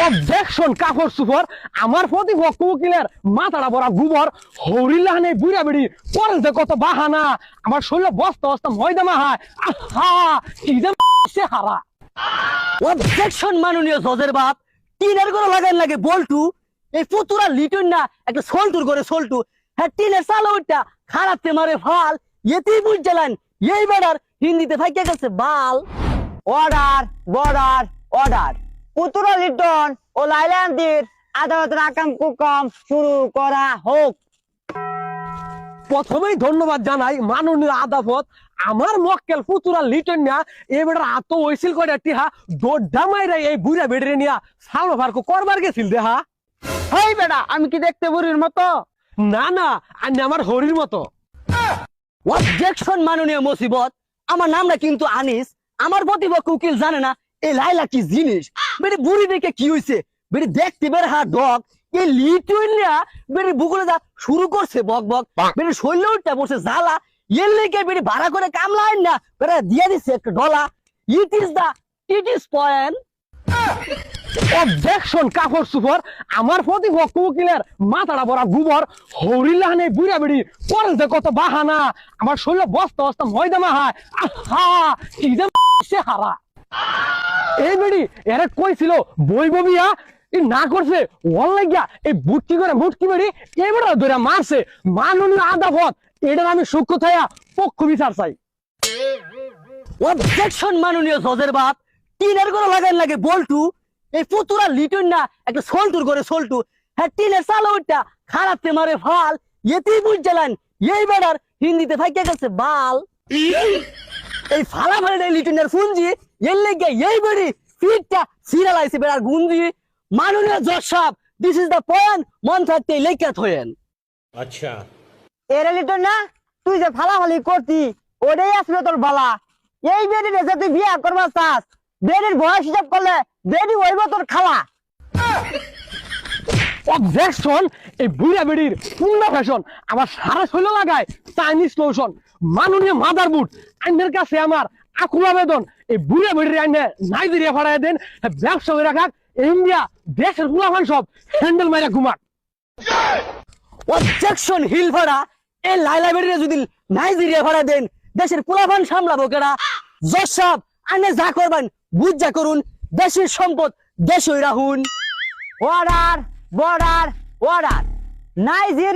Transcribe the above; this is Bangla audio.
অবজেকশন কাপড় সুপর আমার প্রতিপক্ষ উকিলের মাথাটা ভরা গোবর, হরিলাহানে বুড়া বেড়ি পরে যে কত বাহানা, আমার শরীরে বস্তা বস্তা ময়দা মাহায় আহা যে সে হারা অবজেকশন মাননীয় জজের বাপ, টিনের করে লাগান লাগে বল্টু, এই পুতুরা লিটন না, একটা সোলটুর করে সোলটু। হ্যাঁ টিনের ওইটা খারাপতে মারে ফাল, এতেই বুঝ জ্বালান, এই বেড়ার হিন্দিতে ফাইকে গেছে বাল। অর্ডার বর্ডার অর্ডার পুতুরা লিটন ও লাইল্যান্ডের আদালতের আকাম কুকম শুরু করা হোক। প্রথমেই ধন্যবাদ জানাই মাননীয় আদালত। আমার মক্কেল ফুতুরা লিটন না এবার আত করে টিহা দোড্ডা মাইরা এই বুড়া বেড়ে নিয়া সালো ফারকো করবার গেছিল দেহা হেই বেটা আমি কি দেখতে বুড়ির মতো? না না আমি আমার হরির মতো। অবজেকশন মাননীয় মুসিবত। আমার নামটা কিন্তু আনিস। আমার প্রতিপক্ষ উকিল জানে না এই লাইলা কি জিনিস? বেরে বুড়ি দেখে কি হইছে? বেরে দেখতে বের হা ডগ এই বুকুলে যা শুরু করছে বক বক বেরে শৈল্য বসে জ্বালা এর লেগে বেরে ভাড়া করে না বেরে দিয়ে দিচ্ছে একটা ডলা। It is the it is point objection কাপড় সুপর আমার প্রতিপক্ষ উকিলের মাথাটা ভরা গোবর হরিলাহানে বুড়া বেড়ি পরে যে কত বাহানা আমার শরীরে বস্তা বস্তা ময়দা মাহায় আহা কি যে সে হারা। এই বেড়ি, এরা কইছিল বৈববিয়া ই না করছে ওর লাগিয়া এই বুটকি করে মুটকি বেড়ি এবার ধরে মারছে। মাননীয় আদালত, এটার আমি সূক্ষ্ম থাইয়া পক্ষ বিচার চাই। অবজেকশন মাননীয় জজের বাপ। টিনের করে লাগে এই পুতুরা লিটন না, একটা করে সোলটু। হ্যাঁ টিনের মারে ফাল। এতেই বুঝ জ্বালান। এই বেড়ার হিন্দিতে ফাইকে গেছে বাল। এই ফালা ফালা লিটনের ফুঞ্জি। এর লেগে এই বাড়ি ফিটটা সিরিয়াল মাননীয় মন থাকতে আচ্ছা। এর না তুই যে ফালাফালি করতি ওটাই তোর বালা। এই বেডির এসে তুই বিয়ে করবার চাস বেডির বয়স হিসাব করলে বেডি হইব তোর খালা। অবজেকশন এই বুড়া বেড়ির পূর্ণ ফ্যাশন আমার সারা শৈল লাগায় চাইনিজ লোশন মাননীয় মাদার বুট আইনের কাছে আমার আকুল আবেদন এই বুড়া বেড়ির আইনে নাইজেরিয়া ফাড়াই দেন ব্যবসা করে রাখাক ইন্ডিয়া দেশের গুলাফান সব হ্যান্ডেল মাইরা ঘুমাক। অবজেকশন হিল ভাড়া এই লাইলা বেরিয়ে যদি নাইজেরিয়া ভাড়া দেন, দেশের পোলাপান সামলাবো কেনা জজ সাহেব আনে যা করবেন, বুঝ যা করুন, দেশের সম্পদ দেশই রাহুন অর্ডার বর্ডার অর্ডার নাইজেরিয়া